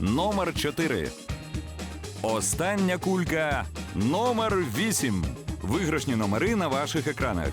Номер 4. Остання кулька номер 8. Виграшні номери на ваших екранах.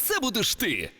це будеш ти.